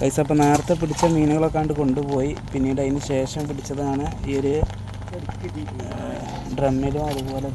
പൈസ അപ്പോൾ നേരത്തെ പിടിച്ച മീനുകളൊക്കെ കണ്ട് കൊണ്ടുപോയി. പിന്നീട് അതിന് ശേഷം പിടിച്ചതാണ് ഈ ഒരു ഡ്രമ്മിലും അതുപോലെ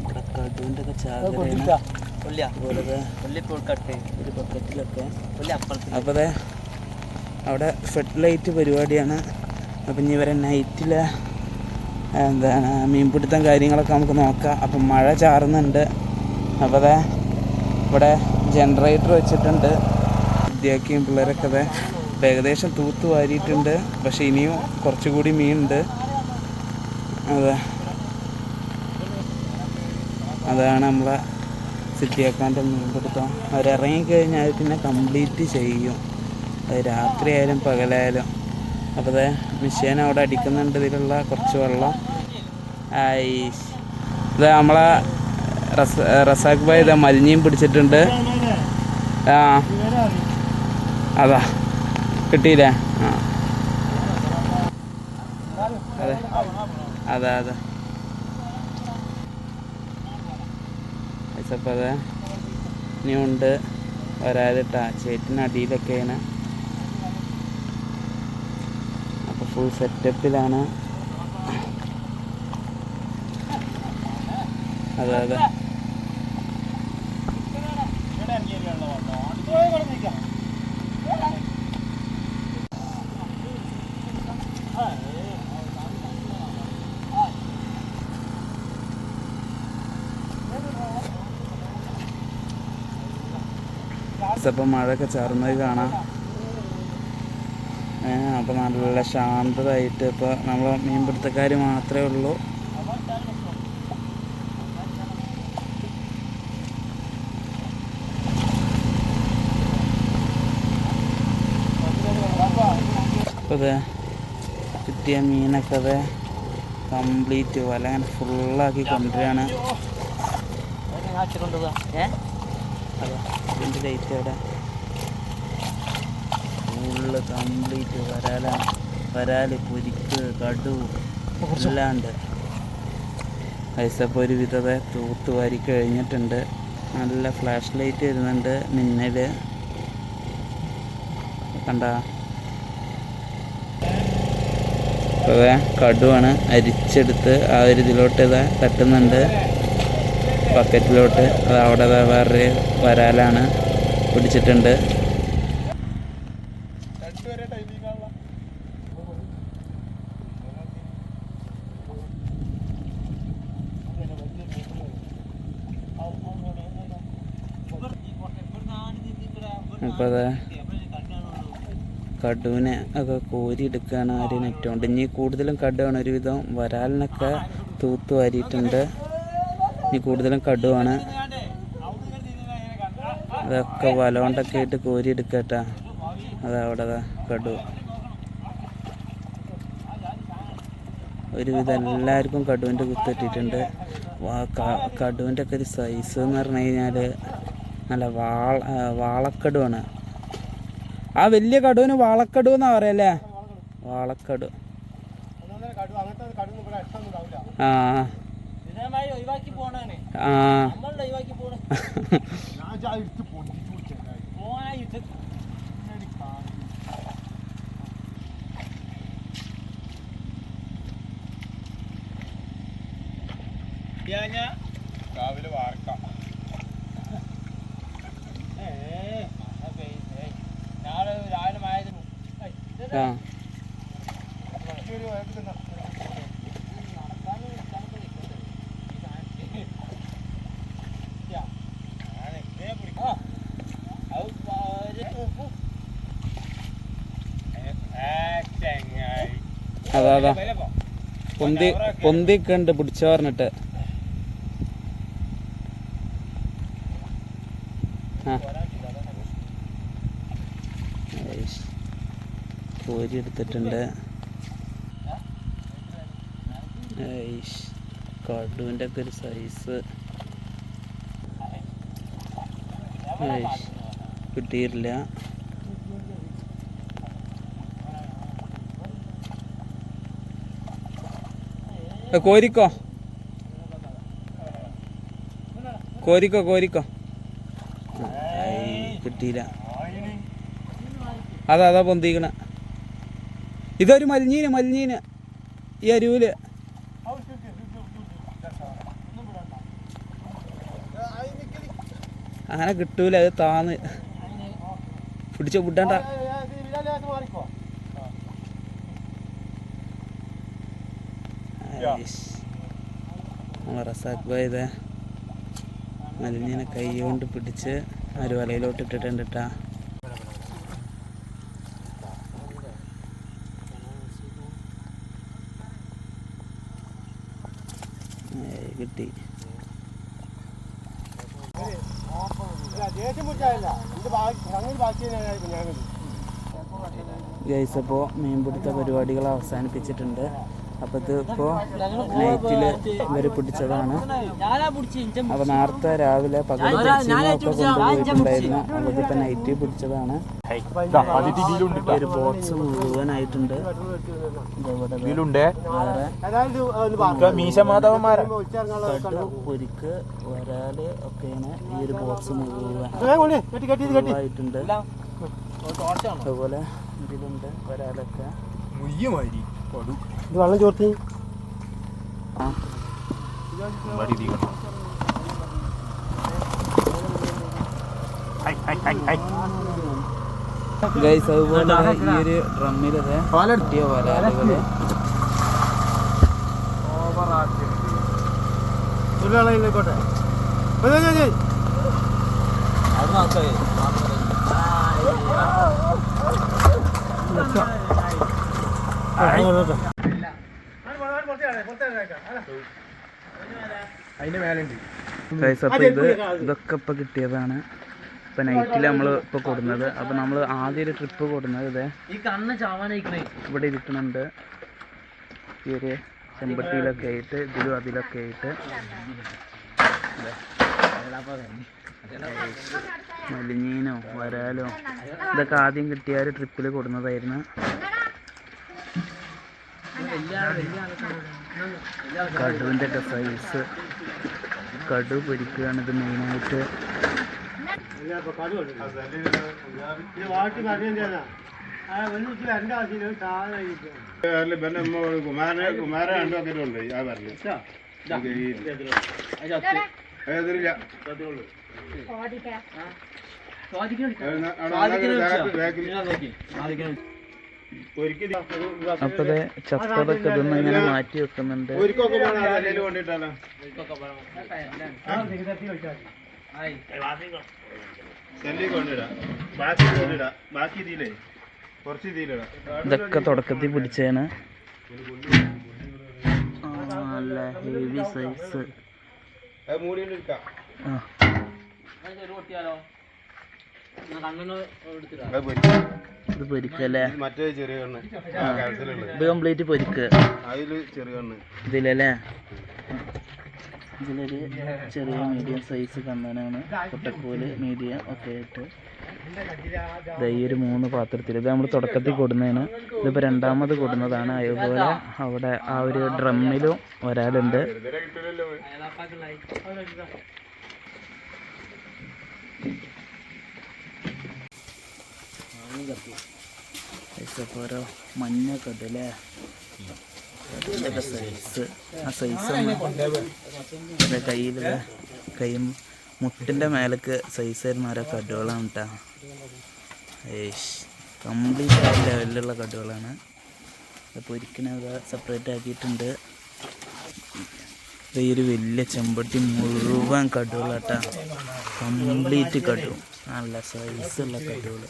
ഇവിടെ കടുവിന്റെ ചാകരയാണ്. അതുപോലെ ദേ ഒരു ബക്കറ്റിലൊക്കെ അപ്പോൾ അതെ അവിടെ ഫെഡ്ലൈറ്റ് പരിപാടിയാണ്. അപ്പം ഇനി ഇവരെ നൈറ്റിൽ എന്താണ് മീൻപിടുത്തം കാര്യങ്ങളൊക്കെ നമുക്ക് നോക്കാം. അപ്പം മഴ ചാറുന്നുണ്ട്. അപ്പോൾ അതെ ഇവിടെ ജനറേറ്റർ വെച്ചിട്ടുണ്ട്. വിദ്യാക്കിയും പിള്ളേരൊക്കെ അതെ ഏകദേശം തൂത്ത് വാരിയിട്ടുണ്ട്. പക്ഷെ ഇനിയും കുറച്ചുകൂടി മീനുണ്ട്. അതെ. അതാണ് നമ്മളെ സിറ്റിയാക്കാന്റെ മീൻപിടുത്തം. അവരിറങ്ങിക്കഴിഞ്ഞാൽ പിന്നെ കംപ്ലീറ്റ് ചെയ്യും. അത് രാത്രിയായാലും പകലായാലും. അപ്പോൾ അതെ മിഷീൻ അവിടെ അടിക്കുന്നുണ്ട് ഇതിലുള്ള കുറച്ച് വെള്ളം. ഐസ് ഇത് നമ്മളെ റസ റസാഖ് ഭായ് ഇതാ മലിഞ്ഞിയും പിടിച്ചിട്ടുണ്ട്. ആ. അതാ. കിട്ടിയില്ലേ? ആ. അതെ. അതെ അതെ. അപ്പോൾ അതെ. ഇനിയുണ്ട്. വരാലിട്ടാ ചേറ്റിനടിയിലൊക്കെയാണ് അപ്പോൾ ഫുൾ സെറ്റപ്പിലാണ് അതെ അതെ. ഇപ്പം മഴയൊക്കെ ചേർന്നത് കാണാം. അപ്പോൾ നല്ല ശാന്തതായിട്ട് ഇപ്പോൾ നമ്മൾ മീൻപിടുത്തക്കാർ മാത്രമേ ഉള്ളൂ. കിട്ടിയ മീനൊക്കെ അതെ കംപ്ലീറ്റ് വല അങ്ങനെ ഫുള്ളാക്കി കൊണ്ടുവരികയാണ്. അതെ ഇതിന്റെ ലൈറ്റ് എവിടെ? ഫുള്ള് കംപ്ലീറ്റ് വരാലാണ് വരാൽ പൊരിക്ക് കടു എല്ലാണ്ട് പൈസപ്പോൾ ഒരു വിധത തൂത്ത് വാരി കഴിഞ്ഞിട്ടുണ്ട്. നല്ല ഫ്ലാഷ് ലൈറ്റ് വരുന്നുണ്ട് മിന്നൽ കണ്ട? അതെ കടുവാണ് അരിച്ചെടുത്ത് ആ ഒരു ഇതിലോട്ട് ഇതാ തട്ടുന്നുണ്ട്. ബക്കറ്റിലോട്ട് അവിടെ വേറെ വരാലാണ് പിടിച്ചിട്ടുണ്ട്. അപ്പോൾ അത് കടുവിനെ ഒക്കെ കോരി ആര് നെറ്റുകൊണ്ട് ഇനി കൂടുതലും കടുവാണ് ഒരുവിധം വരാലിനൊക്കെ തൂത്ത് വാരിയിട്ടുണ്ട്. ഇനി കൂടുതലും കടുവാണ്. അതൊക്കെ വല കൊണ്ടൊക്കെ ആയിട്ട് കോരിയെടുക്കട്ടാ. അതാ അവിടെ കടു ഒരുവിധം എല്ലാവർക്കും കടുവിന്റെ കുത്തിട്ടിട്ടുണ്ട് കടുവിന്റെ ഒക്കെ ഒരു സൈസ് എന്ന് പറഞ്ഞു കഴിഞ്ഞാൽ നല്ല വാള വാളക്കടുവാണ്. ആ വലിയ കടുവിന് വാളക്കടു എന്നാ പറയല്ലേ വാളക്കടു ആ. രാവിലെ വാർക്കാം. നാളെ രാവിലെ മഴ ആ. അതാ അതാ പൊന്തി പൊന്തിക്കുണ്ട് പിടിച്ച പറഞ്ഞിട്ട്. കോരി എടുത്തിട്ടുണ്ട്. കടുവിന്റെ ഒക്കെ ഒരു സൈസ്. കിട്ടിയിട്ടില്ല കോരിക്കോ. കോരിക്കോ കോരിക്കോ. കിട്ടിയില്ല. അതാ അതാ പൊന്തിക്കണ. ഇതൊരു മലിഞ്ഞീന് മലിഞ്ഞീന്. ഈ അരുവിൽ അങ്ങനെ കിട്ടൂല അത് താന്ന്. പിടിച്ച വിടണ്ട. റസാക്ക് ഭായ് ഇതേ മലിനീനെ കൈ കൊണ്ട് പിടിച്ച് ഒരു വലയിലോട്ട് ഇട്ടിട്ടുണ്ട് ട്ടാ. ഏയ് കിട്ടി. ഗൈസ് അപ്പോൾ മീൻപിടുത്ത പരിപാടികൾ അവസാനിപ്പിച്ചിട്ടുണ്ട്. അപ്പോൾ ഇത് ഇപ്പോൾ നൈറ്റിൽ ഇവർ പിടിച്ചതാണ്. അപ്പോൾ നേരത്തെ രാവിലെ പകൽ ഒക്കെ കൊണ്ടുപോയിട്ടുണ്ടായിരുന്നു. അപ്പോൾ ഇതിപ്പോൾ നൈറ്റ് പിടിച്ചതാണ്. ഒരു ബോക്സ് മുഴുവനായിട്ടുണ്ട്. പൊരിക്ക് വരാൽ ഒക്കെയാണ് ഈ ഒരു ബോക്സ് മുഴുവൻ. ആയിട്ടുണ്ട് അതുപോലെ ഇതിലുണ്ട് വരാലൊക്കെ ഇത് വെള്ളം ചോർത്തി. ഗൈസ് അതുപോലെ ഈ ഒരു ഡ്രമ്മിലത് കിട്ടിയ വരാലുകൾ ഒരു വെള്ളം ഇല്ലേക്കോട്ടെ അത് മാത്രമേ അപ്പോൾ ഇത് ഇതൊക്കെ ഇപ്പോൾ കിട്ടിയതാണ്. ഇപ്പം നൈറ്റിൽ നമ്മൾ ഇപ്പോൾ കൊടുന്നത്. അപ്പോൾ നമ്മൾ ആദ്യം ഒരു ട്രിപ്പ് കൊടുന്നത് ഇതേ. ഇവിടെ ഇരിക്കുന്നുണ്ട്. ഈ ഒരു ചെമ്പട്ടിയിലൊക്കെ ആയിട്ട് ഇതിലും അതിലൊക്കെ ആയിട്ട്. മലിഞ്ഞീനോ വരാലോ? ഇതൊക്കെ ആദ്യം കിട്ടിയ ഒരു ട്രിപ്പിൽ കൊടുന്നതായിരുന്നു. കടുവിന്റെ ഒക്കെ സൈസ് കടു പൊരിക്കുകയാണ് ഇത് മെയിനായിട്ട് കുമാരനെ കുമാരെ രണ്ടു വന്നിട്ടുണ്ട് ഞാൻ ആ പറഞ്ഞു എതിരില്ല അപ്പത് ഇതൊന്നും ഇങ്ങനെ മാറ്റി വെക്കുന്നുണ്ട്. ഇതൊക്കെ തുടക്കത്തിൽ പിടിച്ചേനെ. നല്ല ഹെവി സൈസ് അത് ഇത് പൊരിക്കല്ലേ? മറ്റേ ചെറിയ കണ്ണ്. ഇത് കംപ്ലീറ്റ് പൊരിക്ക്. അതിൽ ചെറിയ കണ്ണ്. ഇതിലല്ലേ? ഇതിലൊരു ചെറിയ മീഡിയം സൈസ് കണ്ണനാണ്. കുട്ടക്കോൽ മീഡിയം ഒക്കെ ആയിട്ട്. ഈ ഒരു മൂന്ന് പാത്രത്തിൽ ഇത് നമ്മൾ തുടക്കത്തിൽ കൊടുന്നതാണ്. ഇതിപ്പോൾ രണ്ടാമത് കൊടുന്നതാണ്. അതുപോലെ അവിടെ ആ ഒരു ഡ്രമ്മിലും ഒരാളുണ്ട്. ഓരോ മഞ്ഞൊക്കെ ഇതിന്റെ സൈസ് ആ സൈസ് കയ്യിൽ കൈ മുട്ടിന്റെ മേലേക്ക് സൈസ് വരുന്ന ഓരോ കടുകളാണ് കേട്ടോ. ഏഷ് കംപ്ലീറ്റ് ആ ലെവലിലുള്ള കടുകളാണ് ഒരിക്കലും സെപ്പറേറ്റ് ആക്കിയിട്ടുണ്ട്. ഈ ഒരു വലിയ ചെമ്പട്ടി മുഴുവൻ കടുകളാട്ടാ കംപ്ലീറ്റ് കടു നല്ല സൈസുള്ള കടുകൾ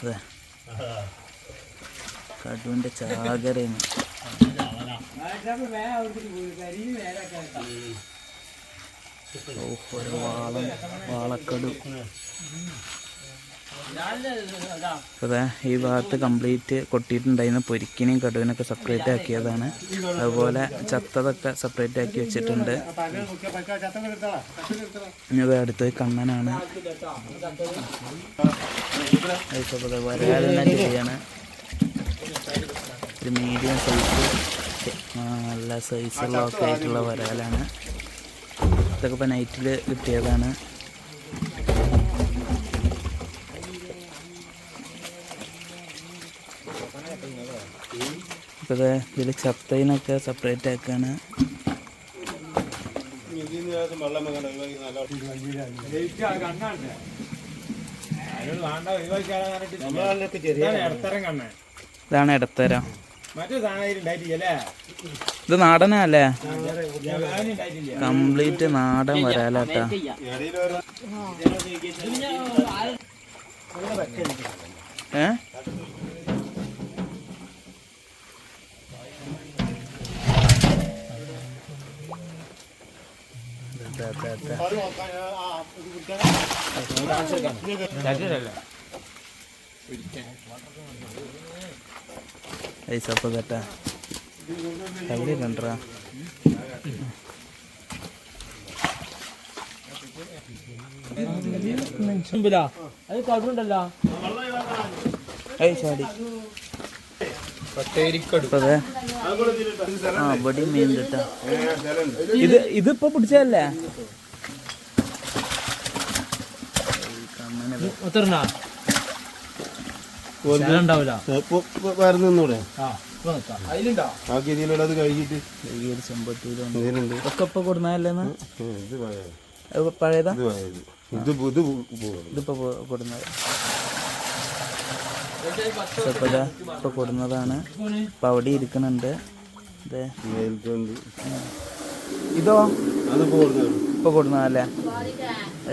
അതെ. കടുവിന്റെ ചാകരയാണ്. ഓ, ഒരു വാളം വാളക്കടു. അതെ ഈ ഭാഗത്ത് കംപ്ലീറ്റ് കൊട്ടിയിട്ടുണ്ടായിരുന്ന പൊരിക്കിനെയും കടുവിനൊക്കെ സെപ്പറേറ്റ് ആക്കിയതാണ്. അതുപോലെ ചത്തതൊക്കെ സെപ്പറേറ്റ് ആക്കി വെച്ചിട്ടുണ്ട്. ഇനി അടുത്ത് കണ്ണനാണ്. ചെയ്യാണ്. ഒരു മീഡിയം സൈസ് നല്ല സൈസുള്ള ഒക്കെ ആയിട്ടുള്ള വരാലാണ് ഇതൊക്കെ ഇപ്പോൾ നൈറ്റിൽ കിട്ടിയതാണ്. അപ്പോൾ ഇത് ഇതിൽ ചത്തയിനൊക്കെ സെപ്പറേറ്റ് ആക്കാണ്. ഇതാണ് ഇടത്തരം. ഇത് നാടനല്ലേ? കംപ്ലീറ്റ് നാടൻ വരാലാട്ടാ. ഏ? അത് കടുണ്ടല്ലോ ഐ ചാടി. ആ ഇവിടെ മീൻ കിട്ടാ ഇത് ഇതിപ്പോ പിടിച്ചതല്ലേ? പഴയത്. ഇതിപ്പോ കൊടുന്നത്. ഇപ്പൊ ഇതാ ഇപ്പൊ കൊടുന്നതാണ്. ഇപ്പൊ അവിടെ ഇരിക്കുന്നുണ്ട്. ഇതേ ഇതോ? അതിപ്പോ കൊടുക്കുന്നത് ഇപ്പൊ കൊടുന്നതല്ലേ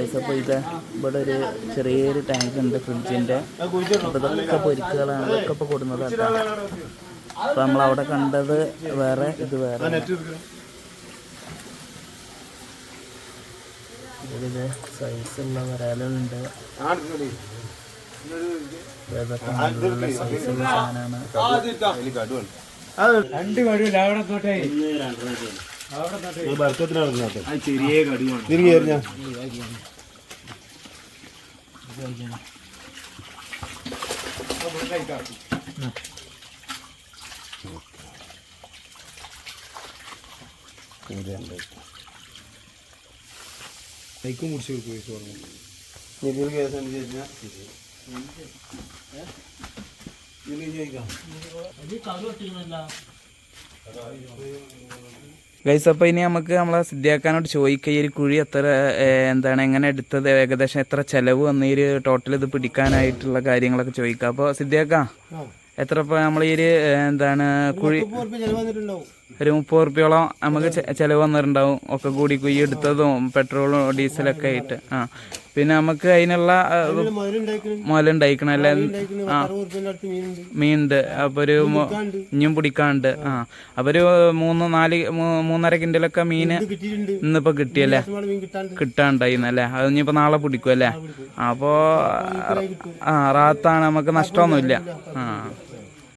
ഐസപ്പോ ഇത് ഇവിടെ ഒരു ചെറിയൊരു ടാങ്ക് ഉണ്ട് ഫ്രിഡ്ജിന്റെ അപ്പൊ ഇതൊക്കെ പൊരിക്കുകളാണ് ഇതൊക്കെ ഇപ്പൊ കൊടുന്നതാട്ടോ അപ്പൊ നമ്മളവിടെ കണ്ടത് വേറെ ഇത് വേറെ. സൈസ് സൈസുള്ള വരാലുണ്ട് ഇതൊക്കെ നല്ല സൈസുള്ള സാധനമാണ് രണ്ട് കടുവല്ല അവിടെ തൊട്ടേ ചെറിയ എറിഞ്ഞാ കൈക്കും മുടിച്ചു കൊടുക്കും ഇതിൽ കേസ് അനുസരിച്ചാ ശരി. ഇതിൽ ചോദിക്കാം ഗൈസ് അപ്പോൾ ഇനി നമുക്ക് നമ്മളെ സിദ്ധിയാക്കാനോട് ചോദിക്കുക ഈ ഒരു കുഴി എത്ര എന്താണ് എങ്ങനെ എടുത്തത് ഏകദേശം എത്ര ചെലവ് വന്ന ഈ ഒരു ടോട്ടൽ ഇത് പിടിക്കാനായിട്ടുള്ള കാര്യങ്ങളൊക്കെ ചോദിക്കാം. അപ്പോൾ സിദ്ധിയാക്ക എത്ര ഇപ്പോൾ നമ്മൾ ഈ ഒരു എന്താണ് കുഴി ഒരു മുപ്പത് റുപ്യോളം നമുക്ക് ചിലവ് വന്നിട്ടുണ്ടാവും. ഒക്കെ കൂടി കുയ്യ് എടുത്തതും പെട്രോളും ഡീസലൊക്കെ ആയിട്ട്. ആ. പിന്നെ നമുക്ക് അതിനുള്ള മുതലുണ്ടായിക്കണം അല്ലെ? ആ. മീനുണ്ട്. അപ്പൊ ഒരു ഇനിയും പിടിക്കാണ്ട് ആ. അപ്പൊ ഒരു മൂന്ന് നാല് മൂന്നര കിൻഡലൊക്കെ മീന് ഇന്നിപ്പോ കിട്ടിയല്ലേ? കിട്ടാണ്ടായിന്നല്ലേ അത് ഇനിയിപ്പോ നാളെ പിടിക്കും അല്ലേ? അപ്പോൾ ആ റാത്താണ്. നമുക്ക് നഷ്ടമൊന്നുമില്ല. ആ.